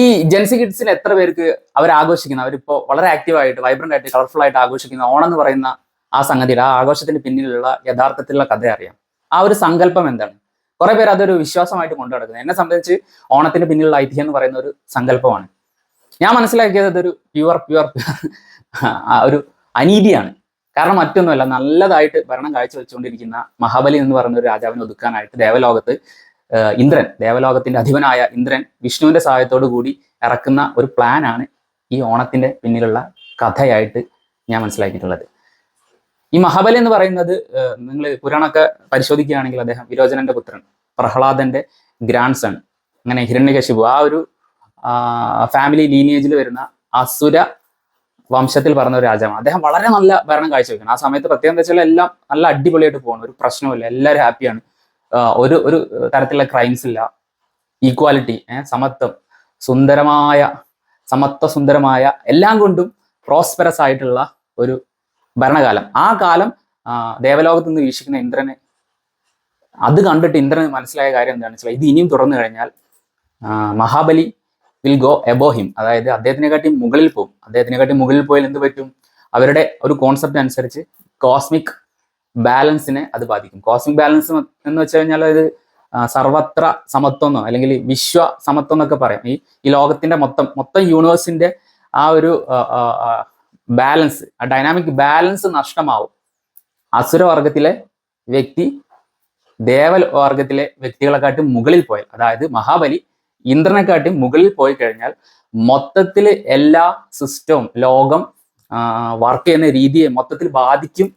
ഈ ജെൻസി കിഡ്സിൽ എത്ര പേർക്ക് അവർ ആഘോഷിക്കുന്ന? അവരിപ്പോ വളരെ ആക്റ്റീവായിട്ട് വൈബ്രന്റ് ആയിട്ട് കളർഫുൾ ആയിട്ട് ആഘോഷിക്കുന്ന. ഓണം എന്ന് പറയുന്ന ആ സംഗതിയിൽ ആ ആഘോഷത്തിന് പിന്നിലുള്ള യഥാർത്ഥത്തിലുള്ള കഥ അറിയാം. ആ ഒരു സങ്കല്പം എന്താണ്? കുറെ പേര് അതൊരു വിശ്വാസമായിട്ട് കൊണ്ടു നടക്കുന്നത് എന്നെ സംബന്ധിച്ച് ഓണത്തിന് പിന്നിലുള്ള ഐതിഹ്യം എന്ന് പറയുന്ന ഒരു സങ്കല്പമാണ്. ഞാൻ മനസ്സിലാക്കിയത് അതൊരു പ്യുവർ പ്യുവർ പ്യുവർ ഒരു അനീതിയാണ്. കാരണം മറ്റൊന്നുമല്ല നല്ലതായിട്ട് ഭരണം കാഴ്ച വെച്ചുകൊണ്ടിരിക്കുന്ന മഹാബലി എന്ന് പറയുന്ന ഒരു രാജാവിനെ ഒതുക്കാനായിട്ട് ദേവലോകത്ത് ഇന്ദ്രൻ ദേവലോകത്തിന്റെ അധിപനായ ഇന്ദ്രൻ വിഷ്ണുവിന്റെ സഹായത്തോടു കൂടി ഇറക്കുന്ന ഒരു പ്ലാനാണ് ഈ ഓണത്തിന്റെ പിന്നിലുള്ള കഥയായിട്ട് ഞാൻ മനസ്സിലാക്കിയിട്ടുള്ളത്. ഈ മഹാബലി എന്ന് പറയുന്നത് നിങ്ങൾ പുരാണമൊക്കെ പരിശോധിക്കുകയാണെങ്കിൽ അദ്ദേഹം വിരോചനന്റെ പുത്രൻ പ്രഹ്ലാദന്റെ ഗ്രാൻഡ് സൺ അങ്ങനെ ഹിരണ്യകശിപു ആ ഒരു ഫാമിലി ലീനിയേജിൽ വരുന്ന അസുര വംശത്തിൽ പറഞ്ഞ ഒരു രാജാവാണ്. അദ്ദേഹം വളരെ നല്ല ഭരണം കാഴ്ചവെക്കണം. ആ സമയത്ത് പ്രത്യേകം എന്താ വെച്ചാൽ എല്ലാം നല്ല അടിപൊളിയായിട്ട് പോകണം ഒരു പ്രശ്നമില്ല എല്ലാവരും ഹാപ്പിയാണ് ഒരു ഒരു തരത്തിലുള്ള ക്രൈംസ് ഇല്ല. ഈക്വാലിറ്റി സമത്വം സുന്ദരമായ സമത്വ സുന്ദരമായ എല്ലാം കൊണ്ടും പ്രോസ്പെറസ് ആയിട്ടുള്ള ഒരു ഭരണകാലം. ആ കാലം ദേവലോകത്ത് നിന്ന് വീക്ഷിക്കുന്ന ഇന്ദ്രനെ അത് കണ്ടിട്ട് ഇന്ദ്രന് മനസ്സിലായ കാര്യം എന്താണെന്ന് വെച്ചാൽ ഇത് ഇനിയും തുടർന്നു കഴിഞ്ഞാൽ Mahabali will go above him അതായത് അദ്ദേഹത്തിനെക്കാട്ടി മുകളിൽ പോകും അദ്ദേഹത്തിനെക്കാട്ടി മുകളിൽ പോയാൽ എന്ത് പറ്റും? അവരുടെ ഒരു കോൺസെപ്റ്റ് അനുസരിച്ച് കോസ്മിക് ബാലൻസിനെ അത് ബാധിക്കും. കോസ്മിക് ബാലൻസ് എന്ന് വെച്ച് കഴിഞ്ഞാൽ അത് സർവത്ര സമത്വം അല്ലെങ്കിൽ വിശ്വ സമത്വം എന്നൊക്കെ പറയാം. ഈ ഈ ലോകത്തിന്റെ മൊത്തം മൊത്തം യൂണിവേഴ്സിന്റെ ആ ഒരു ബാലൻസ് ആ ഡൈനാമിക് ബാലൻസ് നഷ്ടമാവും. അസുരവർഗത്തിലെ വ്യക്തി ദേവൽ ദേവവർഗത്തിലെ വ്യക്തികളെക്കാട്ടും മുകളിൽ പോയാൽ അതായത് മഹാബലി ഇന്ദ്രനെക്കാട്ടും മുകളിൽ പോയി കഴിഞ്ഞാൽ മൊത്തത്തിൽ എല്ലാ സിസ്റ്റവും ലോകം വർക്ക് ചെയ്യുന്ന രീതിയെ മൊത്തത്തിൽ ബാധിക്കും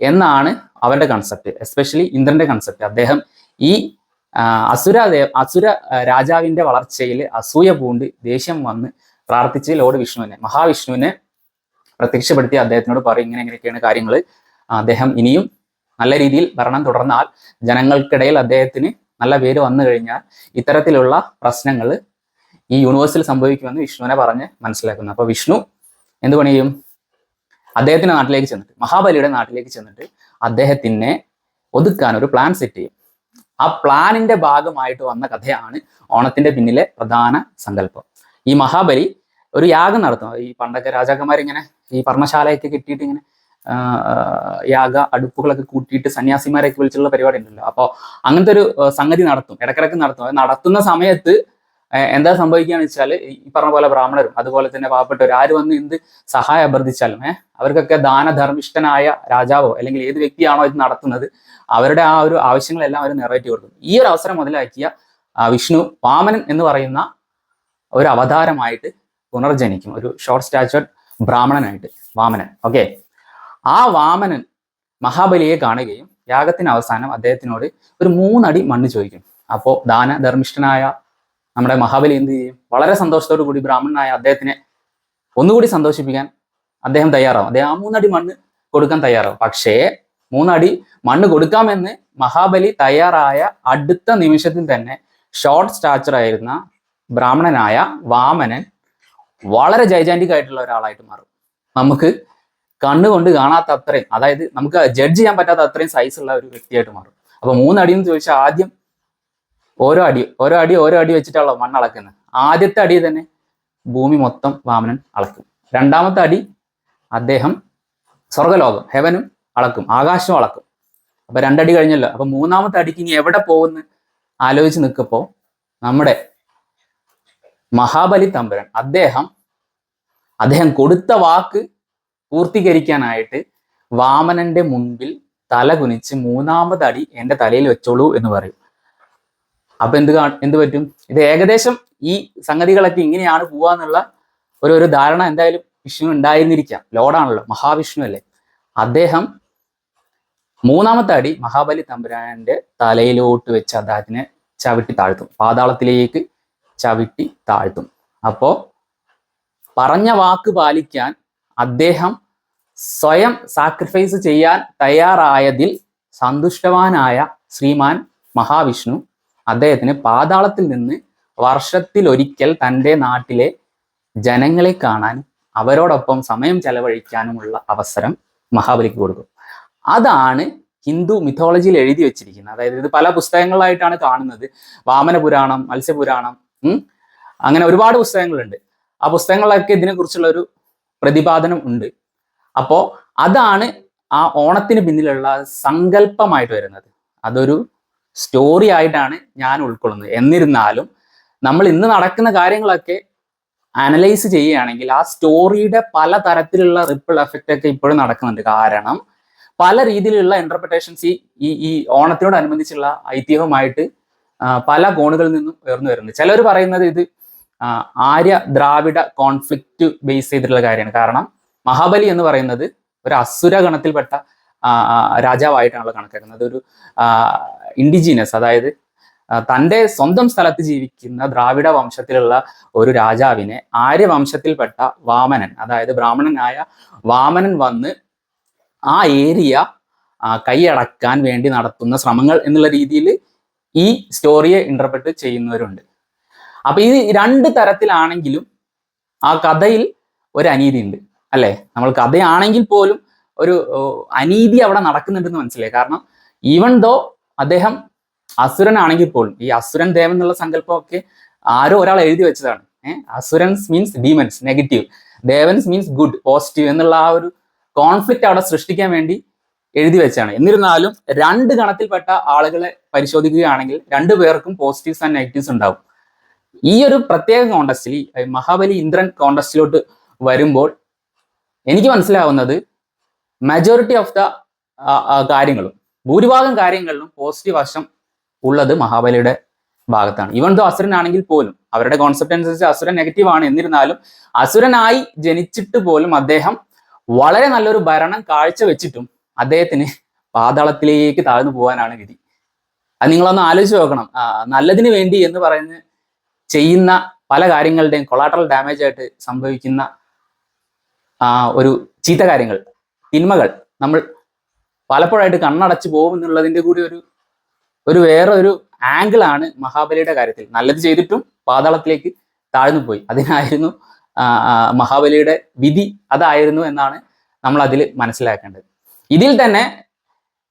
എന്നാണ് അവരുടെ കൺസെപ്റ്റ് എസ്പെഷ്യലി ഇന്ദ്രന്റെ കൺസെപ്റ്റ് അദ്ദേഹം ഈ അസുര അസുര രാജാവിന്റെ വളർച്ചയിൽ അസൂയ പൂണ്ട് ദേഷ്യം വന്ന് പ്രാർത്ഥിച്ച് ലോർഡ് വിഷ്ണുവിനെ മഹാവിഷ്ണുവിനെ പ്രത്യക്ഷപ്പെടുത്തി അദ്ദേഹത്തിനോട് പറയും ഇങ്ങനെ ഇങ്ങനെയൊക്കെയാണ് കാര്യങ്ങൾ. അദ്ദേഹം ഇനിയും നല്ല രീതിയിൽ ഭരണം തുടർന്നാൽ ജനങ്ങൾക്കിടയിൽ അദ്ദേഹത്തിന് നല്ല പേര് വന്നു കഴിഞ്ഞാൽ ഇത്തരത്തിലുള്ള പ്രശ്നങ്ങൾ ഈ യൂണിവേഴ്സിൽ സംഭവിക്കുമെന്ന് വിഷ്ണുവിനെ പറഞ്ഞ് മനസ്സിലാക്കുന്നു. അപ്പൊ വിഷ്ണു എന്ത് പണി ചെയ്യും അദ്ദേഹത്തിന്റെ നാട്ടിലേക്ക് ചെന്നിട്ട് മഹാബലിയുടെ നാട്ടിലേക്ക് ചെന്നിട്ട് അദ്ദേഹത്തിനെ ഒതുക്കാൻ ഒരു പ്ലാൻ സെറ്റ് ചെയ്യും. ആ പ്ലാനിന്റെ ഭാഗമായിട്ട് വന്ന കഥയാണ് ഓണത്തിന്റെ പിന്നിലെ പ്രധാന സങ്കല്പം. ഈ മഹാബലി ഒരു യാഗം നടത്തും. ഈ പണ്ടൊക്കെ രാജാക്കന്മാരിങ്ങനെ ഈ പർണശാലയൊക്കെ കിട്ടിയിട്ട് ഇങ്ങനെ യാഗ അടുപ്പുകളൊക്കെ കൂട്ടിയിട്ട് സന്യാസിമാരെയൊക്കെ വിളിച്ചുള്ള പരിപാടി ഉണ്ടല്ലോ. അപ്പോൾ അങ്ങനത്തെ ഒരു സംഗതി നടത്തും. ഇടക്കിടക്ക് നടത്തും. അത് നടത്തുന്ന സമയത്ത് എന്താ സംഭവിക്കുകയെന്ന് വെച്ചാൽ ഈ പറഞ്ഞ പോലെ ബ്രാഹ്മണരും അതുപോലെ തന്നെ പാവപ്പെട്ടവർ ആര് വന്ന് എന്ത് സഹായം അഭ്യർത്ഥിച്ചാലും ഏഹ് അവർക്കൊക്കെ ദാനധർമ്മിഷ്ഠനായ രാജാവോ അല്ലെങ്കിൽ ഏത് വ്യക്തിയാണോ ഇത് നടത്തുന്നത് അവരുടെ ആ ഒരു ആവശ്യങ്ങളെല്ലാം അവർ നിറവേറ്റി കൊടുക്കും. ഈ ഒരു അവസരം മുതലാക്കിയ വിഷ്ണു വാമനൻ എന്ന് പറയുന്ന ഒരു അവതാരമായിട്ട് പുനർജനിക്കും. ഒരു ഷോർട്ട് സ്റ്റാച്ചുവർഡ് ബ്രാഹ്മണനായിട്ട് വാമനൻ. ഓക്കെ ആ വാമനൻ മഹാബലിയെ കാണുകയും യാഗത്തിന് അവസാനം അദ്ദേഹത്തിനോട് ഒരു മൂന്നടി മണ്ണ് ചോദിക്കും. അപ്പോൾ ദാന ധർമ്മിഷ്ഠനായ നമ്മുടെ മഹാബലി എന്ത് ചെയ്യും? വളരെ സന്തോഷത്തോടു കൂടി ബ്രാഹ്മണനായ അദ്ദേഹത്തിനെ ഒന്നുകൂടി സന്തോഷിപ്പിക്കാൻ അദ്ദേഹം തയ്യാറാവും. അദ്ദേഹം ആ മൂന്നടി മണ്ണ് കൊടുക്കാൻ തയ്യാറാവും. പക്ഷേ മൂന്നടി മണ്ണ് കൊടുക്കാമെന്ന് മഹാബലി തയ്യാറായ അടുത്ത നിമിഷത്തിൽ തന്നെ ഷോർട്ട് സ്റ്റാച്ചർ ആയിരുന്ന ബ്രാഹ്മണനായ വാമനൻ വളരെ ജൈജാന്റിക് ആയിട്ടുള്ള ഒരാളായിട്ട് മാറും. നമുക്ക് കണ്ണുകൊണ്ട് കാണാത്ത അത്രയും അതായത് നമുക്ക് ജഡ്ജ് ചെയ്യാൻ പറ്റാത്ത അത്രയും ഉള്ള ഒരു വ്യക്തിയായിട്ട് മാറും. അപ്പൊ മൂന്നടി എന്ന് ചോദിച്ചാൽ ആദ്യം ഓരോ അടി ഓരോ അടി ഓരോ അടി വെച്ചിട്ടാണല്ലോ മണ്ണ് അളക്കുന്നത്. ആദ്യത്തെ അടി തന്നെ ഭൂമി മൊത്തം വാമനൻ അളക്കും. രണ്ടാമത്തെ അടി അദ്ദേഹം സ്വർഗലോകം ഹെവനും അളക്കും ആകാശവും അളക്കും. അപ്പൊ രണ്ടടി കഴിഞ്ഞല്ലോ. അപ്പൊ മൂന്നാമത്തെ അടിക്ക് ഇനി എവിടെ പോകുമെന്ന് ആലോചിച്ച് നിൽക്കപ്പോ നമ്മുടെ മഹാബലി തമ്പുരൻ അദ്ദേഹം അദ്ദേഹം കൊടുത്ത വാക്ക് പൂർത്തീകരിക്കാനായിട്ട് വാമനന്റെ മുൻപിൽ തല കുനിച്ച് മൂന്നാമത് അടി എന്റെ തലയിൽ വെച്ചോളൂ എന്ന് പറയും. അപ്പൊ എന്ത് എന്ത് പറ്റും? ഇത് ഏകദേശം ഈ സംഗതികളൊക്കെ ഇങ്ങനെയാണ് പോവാന്നുള്ള ഒരു ഒരു ധാരണ എന്തായാലും വിഷ്ണു ഉണ്ടായിരുന്നിരിക്കാം. ലോഡാണല്ലോ മഹാവിഷ്ണു അല്ലേ? അദ്ദേഹം മൂന്നാമത്തെ അടി മഹാബലി തമ്പുരാന്റെ തലയിലോട്ട് വെച്ച് അദ്ദേഹത്തിനെ ചവിട്ടി താഴ്ത്തും. പാതാളത്തിലേക്ക് ചവിട്ടി താഴ്ത്തും. അപ്പോ പറഞ്ഞ വാക്ക് പാലിക്കാൻ അദ്ദേഹം സ്വയം സാക്രിഫൈസ് ചെയ്യാൻ തയ്യാറായതിൽ സന്തുഷ്ടവാനായ ശ്രീമാൻ മഹാവിഷ്ണു അദ്ദേഹത്തിന് പാതാളത്തിൽ നിന്ന് വർഷത്തിൽ ഒരിക്കൽ തന്റെ നാട്ടിലെ ജനങ്ങളെ കാണാൻ അവരോടൊപ്പം സമയം ചെലവഴിക്കാനുമുള്ള അവസരം മഹാബലിക്ക് കൊടുക്കും. അതാണ് ഹിന്ദു മിഥോളജിയിൽ എഴുതി വെച്ചിരിക്കുന്നത്. അതായത് ഇത് പല പുസ്തകങ്ങളായിട്ടാണ് കാണുന്നത്. വാമന പുരാണം മത്സ്യപുരാണം അങ്ങനെ ഒരുപാട് പുസ്തകങ്ങളുണ്ട്. ആ പുസ്തകങ്ങളിലൊക്കെ ഇതിനെക്കുറിച്ചുള്ള ഒരു പ്രതിപാദനം ഉണ്ട്. അപ്പോൾ അതാണ് ആ ഓണത്തിന് പിന്നിലുള്ള സങ്കല്പമായിട്ട് വരുന്നത്. അതൊരു സ്റ്റോറി ആയിട്ടാണ് ഞാൻ ഉൾക്കൊള്ളുന്നത്. എന്നിരുന്നാലും നമ്മൾ ഇന്ന് നടക്കുന്ന കാര്യങ്ങളൊക്കെ അനലൈസ് ചെയ്യുകയാണെങ്കിൽ ആ സ്റ്റോറിയുടെ പല തരത്തിലുള്ള റിപ്പിൾ എഫക്റ്റ് ഒക്കെ ഇപ്പോഴും നടക്കുന്നുണ്ട്. കാരണം പല രീതിയിലുള്ള ഇന്റർപ്രിട്ടേഷൻസ് ഈ ഈ ഓണത്തിനോടനുബന്ധിച്ചുള്ള ഐതിഹ്യവുമായിട്ട് പല കോണുകളിൽ നിന്നും ഉയർന്നു വരുന്നുണ്ട്. ചിലർ പറയുന്നത് ഇത് ആര്യ ദ്രാവിഡ കോൺഫ്ലിക്റ്റ് ബേസ് ചെയ്തിട്ടുള്ള കാര്യമാണ്. കാരണം മഹാബലി എന്ന് പറയുന്നത് ഒരു അസുര ഗണത്തിൽപ്പെട്ട രാജാവായിട്ടാണല്ലോ കണക്കാക്കുന്നത്. ഒരു ഇൻഡിജീനസ് അതായത് തന്റെ സ്വന്തം സ്ഥലത്ത് ജീവിക്കുന്ന ദ്രാവിഡ വംശത്തിലുള്ള ഒരു രാജാവിനെ ആര്യവംശത്തിൽപ്പെട്ട വാമനൻ അതായത് ബ്രാഹ്മണനായ വാമനൻ വന്ന് ആ ഏരിയ കൈയടക്കാൻ വേണ്ടി നടത്തുന്ന ശ്രമങ്ങൾ എന്നുള്ള രീതിയിൽ ഈ സ്റ്റോറിയെ ഇന്റർപ്രറ്റ് ചെയ്യുന്നവരുണ്ട്. അപ്പൊ ഇത് രണ്ട് തരത്തിലാണെങ്കിലും ആ കഥയിൽ ഒരു അനീതി ഉണ്ട് അല്ലെ? നമ്മൾ കഥയാണെങ്കിൽ പോലും ഒരു അനീതി അവിടെ നടക്കുന്നുണ്ടെന്ന് മനസ്സിലായി. കാരണം ഈവൻ ദോ അദ്ദേഹം അസുരനാണെങ്കിൽ പോലും ഈ അസുരൻ ദേവൻ എന്നുള്ള സങ്കല്പമൊക്കെ ആരോ ഒരാൾ എഴുതി വെച്ചതാണ്. ഏഹ് അസുരൻസ് മീൻസ് ഡീമൻസ് നെഗറ്റീവ് ദേവൻസ് മീൻസ് ഗുഡ് പോസിറ്റീവ് എന്നുള്ള ആ ഒരു കോൺഫ്ലിക്റ്റ് അവിടെ സൃഷ്ടിക്കാൻ വേണ്ടി എഴുതി വെച്ചാണ് എന്നിരുന്നാലും രണ്ട് ഗണത്തിൽപ്പെട്ട ആളുകളെ പരിശോധിക്കുകയാണെങ്കിൽ രണ്ടു പേർക്കും പോസിറ്റീവ്സ് ആൻഡ് നെഗറ്റീവ്സ് ഉണ്ടാവും. ഈ ഒരു പ്രത്യേക കോണ്ടസ്റ്റിൽ മഹാബലി ഇന്ദ്രൻ കോണ്ടസ്റ്റിലോട്ട് വരുമ്പോൾ എനിക്ക് മനസ്സിലാവുന്നത് മെജോറിറ്റി ഓഫ് ദ കാര്യങ്ങളും ഭൂരിഭാഗം കാര്യങ്ങളിലും പോസിറ്റീവ് വശം ഉള്ളത് മഹാബലിയുടെ ഭാഗത്താണ്. ഇവൻ ദോ അസുരനാണെങ്കിൽ പോലും അവരുടെ കോൺസെപ്റ്റ് അനുസരിച്ച് അസുരൻ നെഗറ്റീവ് ആണ്. എന്നിരുന്നാലും അസുരനായി ജനിച്ചിട്ട് പോലും അദ്ദേഹം വളരെ നല്ലൊരു ഭരണം കാഴ്ചവെച്ചിട്ടും അദ്ദേഹത്തിന് പാതാളത്തിലേക്ക് താഴ്ന്നു പോകാനാണ് വിധി. അത് നിങ്ങളൊന്ന് ആലോചിച്ച് നോക്കണം. നല്ലതിന് വേണ്ടി എന്ന് പറയുന്ന ചെയ്യുന്ന പല കാര്യങ്ങളുടെയും കൊളാട്രൽ ഡാമേജ് ആയിട്ട് സംഭവിക്കുന്ന ഒരു ചീത്ത കാര്യങ്ങൾ. തിന്മകൾ നമ്മൾ പലപ്പോഴായിട്ട് കണ്ണടച്ച് പോകും എന്നുള്ളതിന്റെ കൂടി ഒരു ഒരു വേറെ ഒരു ആംഗിൾ ആണ് മഹാബലിയുടെ കാര്യത്തിൽ. നല്ലത് ചെയ്തിട്ടും പാതാളത്തിലേക്ക് താഴ്ന്നു പോയി. അതിനായിരുന്നു മഹാബലിയുടെ വിധി അതായിരുന്നു എന്നാണ് നമ്മൾ അതിൽ മനസ്സിലാക്കേണ്ടത്. ഇതിൽ തന്നെ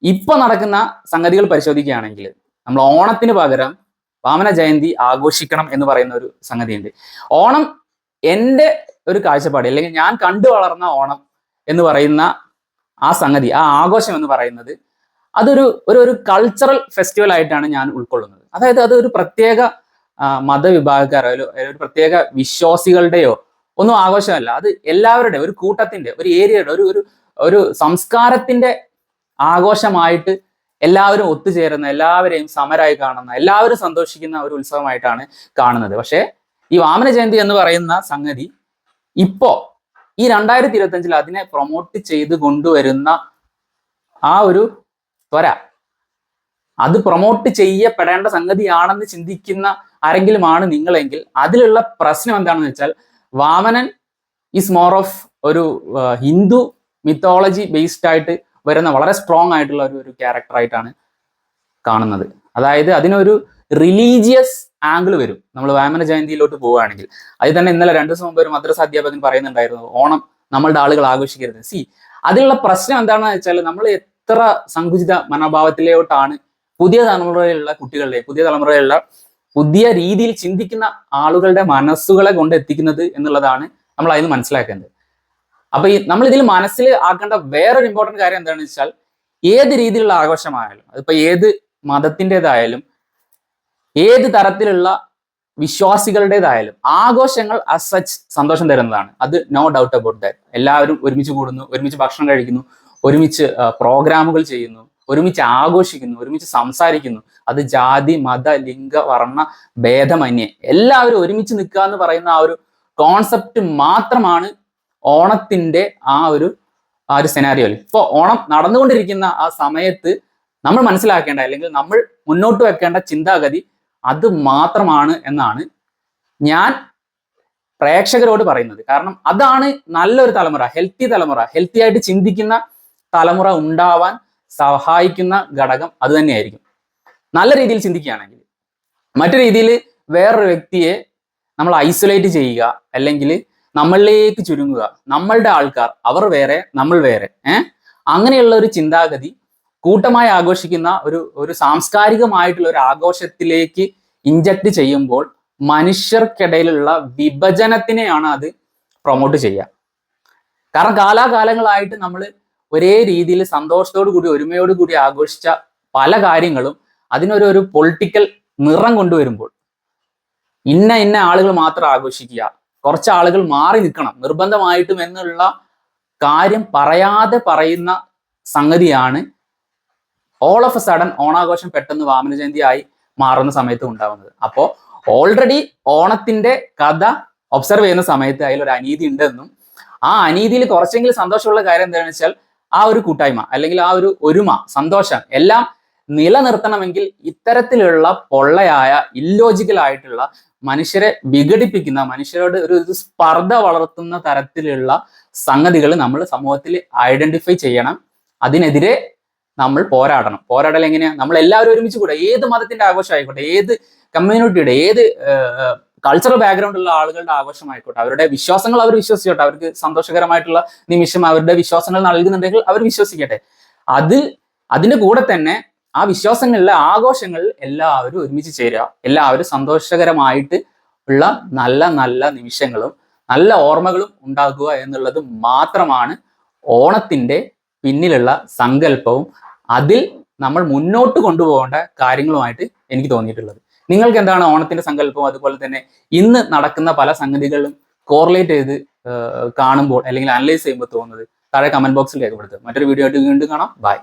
ഇപ്പൊ നടക്കുന്ന സംഗതികൾ പരിശോധിക്കുകയാണെങ്കിൽ നമ്മൾ ഓണത്തിന് പകരം വാമന ജയന്തി ആഘോഷിക്കണം എന്ന് പറയുന്ന ഒരു സംഗതിയുണ്ട്. ഓണം എന്റെ ഒരു കാഴ്ചപ്പാട് അല്ലെങ്കിൽ ഞാൻ കണ്ടു വളർന്ന ഓണം എന്ന് പറയുന്ന ആ സംഗതി ആ ആഘോഷം എന്ന് പറയുന്നത് അതൊരു ഒരു ഒരു കൾച്ചറൽ ഫെസ്റ്റിവൽ ആയിട്ടാണ് ഞാൻ ഉൾക്കൊള്ളുന്നത്. അതായത് അത് ഒരു പ്രത്യേക മതവിഭാഗക്കാരോ ഒരു പ്രത്യേക വിശ്വാസികളുടെയോ ഒന്നും ആഘോഷമല്ല. അത് എല്ലാവരുടെ ഒരു കൂട്ടത്തിന്റെ ഒരു ഏരിയയുടെ ഒരു ഒരു ഒരു സംസ്കാരത്തിന്റെ ആഘോഷമായിട്ട് എല്ലാവരും ഒത്തുചേരുന്ന എല്ലാവരെയും സമരായി കാണുന്ന എല്ലാവരും സന്തോഷിക്കുന്ന ഒരു ഉത്സവമായിട്ടാണ് കാണുന്നത്. പക്ഷേ ഈ വാമന ജയന്തി എന്ന് പറയുന്ന സംഗതി ഇപ്പോ ഈ രണ്ടായിരത്തി ഇരുപത്തി അതിനെ പ്രൊമോട്ട് ചെയ്ത് കൊണ്ടുവരുന്ന ആ ഒരു ത്വര. അത് പ്രൊമോട്ട് ചെയ്യപ്പെടേണ്ട സംഗതിയാണെന്ന് ചിന്തിക്കുന്ന ആരെങ്കിലുമാണ് നിങ്ങളെങ്കിൽ അതിലുള്ള പ്രശ്നം എന്താണെന്ന് വെച്ചാൽ വാമനൻ ഈസ് മോർ ഓഫ് ഒരു ഹിന്ദു മിത്തോളജി ബേസ്ഡ് ആയിട്ട് വരുന്ന വളരെ സ്ട്രോങ് ആയിട്ടുള്ള ഒരു ഒരു ക്യാരക്ടറായിട്ടാണ് കാണുന്നത്. അതായത് അതിനൊരു റിലീജിയസ് ആംഗിൾ വരും. നമ്മൾ വാമന ജയന്തിയിലോട്ട് പോവുകയാണെങ്കിൽ. അതിൽ തന്നെ ഇന്നലെ രണ്ടു ദിവസം മുമ്പ് ഒരു മദ്രസ അധ്യാപകൻ പറയുന്നുണ്ടായിരുന്നു ഓണം നമ്മളുടെ ആളുകൾ ആഘോഷിക്കരുത്. സി അതിലുള്ള പ്രശ്നം എന്താണെന്ന് വെച്ചാൽ നമ്മൾ എത്ര സങ്കുചിത മനോഭാവത്തിലോട്ടാണ് പുതിയ തലമുറയിലുള്ള കുട്ടികളുടെ പുതിയ തലമുറയിലുള്ള പുതിയ രീതിയിൽ ചിന്തിക്കുന്ന ആളുകളുടെ മനസ്സുകളെ കൊണ്ട് എത്തിക്കുന്നത് എന്നുള്ളതാണ് നമ്മൾ അതിന് മനസ്സിലാക്കേണ്ടത്. അപ്പൊ ഈ നമ്മൾ ഇതിൽ മനസ്സിൽ ആക്കേണ്ട വേറൊരു ഇമ്പോർട്ടന്റ് കാര്യം എന്താണെന്ന് വെച്ചാൽ ഏത് രീതിയിലുള്ള ആഘോഷമായാലും അതിപ്പോ ഏത് മതത്തിന്റെതായാലും ഏത് തരത്തിലുള്ള വിശ്വാസികളുടേതായാലും ആഘോഷങ്ങൾ അസ് സച്ച് സന്തോഷം തരുന്നതാണ്. അത് നോ ഡൗട്ട് അബൌട്ട് ദാറ്റ് എല്ലാവരും ഒരുമിച്ച് കൂടുന്നു ഒരുമിച്ച് ഭക്ഷണം കഴിക്കുന്നു ഒരുമിച്ച് പ്രോഗ്രാമുകൾ ചെയ്യുന്നു ഒരുമിച്ച് ആഘോഷിക്കുന്നു ഒരുമിച്ച് സംസാരിക്കുന്നു. അത് ജാതി മത ലിംഗ വർണ ഭേദമന്യേ എല്ലാവരും ഒരുമിച്ച് നിൽക്കുക എന്ന് പറയുന്ന ആ ഒരു കോൺസെപ്റ്റ് മാത്രമാണ് ഓണത്തിന്റെ ആ ഒരു ആ ഒരു സെനാരിയോയിൽ ഇപ്പോൾ ഓണം നടന്നുകൊണ്ടിരിക്കുന്ന ആ സമയത്ത് നമ്മൾ മനസ്സിലാക്കേണ്ട അല്ലെങ്കിൽ നമ്മൾ മുന്നോട്ട് വെക്കേണ്ട ചിന്താഗതി അത് മാത്രമാണ് എന്നാണ് ഞാൻ പ്രേക്ഷകരോട് പറയുന്നത്. കാരണം അതാണ് നല്ലൊരു തലമുറ ഹെൽത്തി തലമുറ. ഹെൽത്തി ആയിട്ട് ചിന്തിക്കുന്ന തലമുറ ഉണ്ടാവാൻ സഹായിക്കുന്ന ഘടകം അത് തന്നെയായിരിക്കും. നല്ല രീതിയിൽ ചിന്തിക്കുകയാണെങ്കിൽ മറ്റു രീതിയിൽ വേറൊരു വ്യക്തിയെ നമ്മൾ ഐസൊലേറ്റ് ചെയ്യുക അല്ലെങ്കിൽ നമ്മളിലേക്ക് ചുരുങ്ങുക. നമ്മളുടെ ആൾക്കാർ അവർ വേറെ നമ്മൾ വേറെ ഏഹ് അങ്ങനെയുള്ള ഒരു ചിന്താഗതി കൂട്ടമായി ആഘോഷിക്കുന്ന ഒരു ഒരു സാംസ്കാരികമായിട്ടുള്ള ഒരു ആഘോഷത്തിലേക്ക് ഇഞ്ചക്ട് ചെയ്യുമ്പോൾ മനുഷ്യർക്കിടയിലുള്ള വിഭജനത്തിനെയാണ് അത് പ്രൊമോട്ട് ചെയ്യുക. കാരണം കാലാകാലങ്ങളായിട്ട് നമ്മൾ ഒരേ രീതിയിൽ സന്തോഷത്തോടു കൂടി ഒരുമയോടു കൂടി ആഘോഷിച്ച പല കാര്യങ്ങളും അതിനൊരു ഒരു പൊളിറ്റിക്കൽ നിറം കൊണ്ടുവരുമ്പോൾ ഇന്ന ഇന്ന ആളുകൾ മാത്രം ആഘോഷിക്കുക കുറച്ച് ആളുകൾ മാറി നിൽക്കണം നിർബന്ധമായിട്ടും എന്നുള്ള കാര്യം പറയാതെ പറയുന്ന സംഗതിയാണ് ഓൾ ഓഫ് എ സഡൻ ഓണാഘോഷം പെട്ടെന്ന് വാമന ജയന്തിയായി മാറുന്ന സമയത്ത് ഉണ്ടാവുന്നത്. അപ്പോ ഓൾറെഡി ഓണത്തിന്റെ കഥ ഒബ്സർവ് ചെയ്യുന്ന സമയത്ത് അതിലൊരു അനീതി ഉണ്ടെന്നും ആ അനീതിയിൽ കുറച്ചെങ്കിലും സന്തോഷമുള്ള കാര്യം എന്താണെന്ന് വെച്ചാൽ ആ ഒരു കൂട്ടായ്മ അല്ലെങ്കിൽ ആ ഒരു ഒരുമ സന്തോഷം എല്ലാം നിലനിർത്തണമെങ്കിൽ ഇത്തരത്തിലുള്ള പൊള്ളയായ ഇല്ലോജിക്കൽ ആയിട്ടുള്ള മനുഷ്യരെ വിഘടിപ്പിക്കുന്ന മനുഷ്യരോട് ഒരു ഒരു സ്പർദ്ധ വളർത്തുന്ന തരത്തിലുള്ള സംഗതികൾ നമ്മൾ സമൂഹത്തിൽ ഐഡന്റിഫൈ ചെയ്യണം. അതിനെതിരെ നമ്മൾ പോരാടണം. പോരാടൽ എങ്ങനെയാ? നമ്മൾ എല്ലാവരും ഒരുമിച്ച് കൂടെ ഏത് മതത്തിന്റെ ആഘോഷം ആയിക്കോട്ടെ ഏത് കമ്മ്യൂണിറ്റിയുടെ ഏത് കൾച്ചറൽ ബാക്ക്ഗ്രൗണ്ട് ഉള്ള ആളുകളുടെ ആഘോഷമായിക്കോട്ടെ അവരുടെ വിശ്വാസങ്ങൾ അവർ വിശ്വസിക്കട്ടെ അവർക്ക് സന്തോഷകരമായിട്ടുള്ള നിമിഷം അവരുടെ വിശ്വാസങ്ങൾ നൽകുന്നുണ്ടെങ്കിൽ അവർ വിശ്വസിക്കട്ടെ. അത് അതിന്റെ കൂടെ തന്നെ ആ വിശ്വാസങ്ങളിലെ ആഘോഷങ്ങളിൽ എല്ലാവരും ഒരുമിച്ച് ചേരുക. എല്ലാവരും സന്തോഷകരമായിട്ട് ഉള്ള നല്ല നല്ല നിമിഷങ്ങളും നല്ല ഓർമ്മകളും ഉണ്ടാക്കുക എന്നുള്ളത് മാത്രമാണ് ഓണത്തിന്റെ പിന്നിലുള്ള സങ്കല്പവും അതിൽ നമ്മൾ മുന്നോട്ട് കൊണ്ടുപോകേണ്ട കാര്യങ്ങളുമായിട്ട് എനിക്ക് തോന്നിയിട്ടുള്ളത്. നിങ്ങൾക്ക് എന്താണ് ഓണത്തിന്റെ സങ്കല്പം? അതുപോലെ തന്നെ ഇന്ന് നടക്കുന്ന പല സംഗതികളും കോറിലേറ്റ് ചെയ്ത് കാണുമ്പോൾ അല്ലെങ്കിൽ അനലൈസ് ചെയ്യുമ്പോൾ തോന്നുന്നത് താഴെ കമന്റ് ബോക്സിൽ രേഖപ്പെടുത്തുക. മറ്റൊരു വീഡിയോ ആയിട്ട് വീണ്ടും കാണാം. ബൈ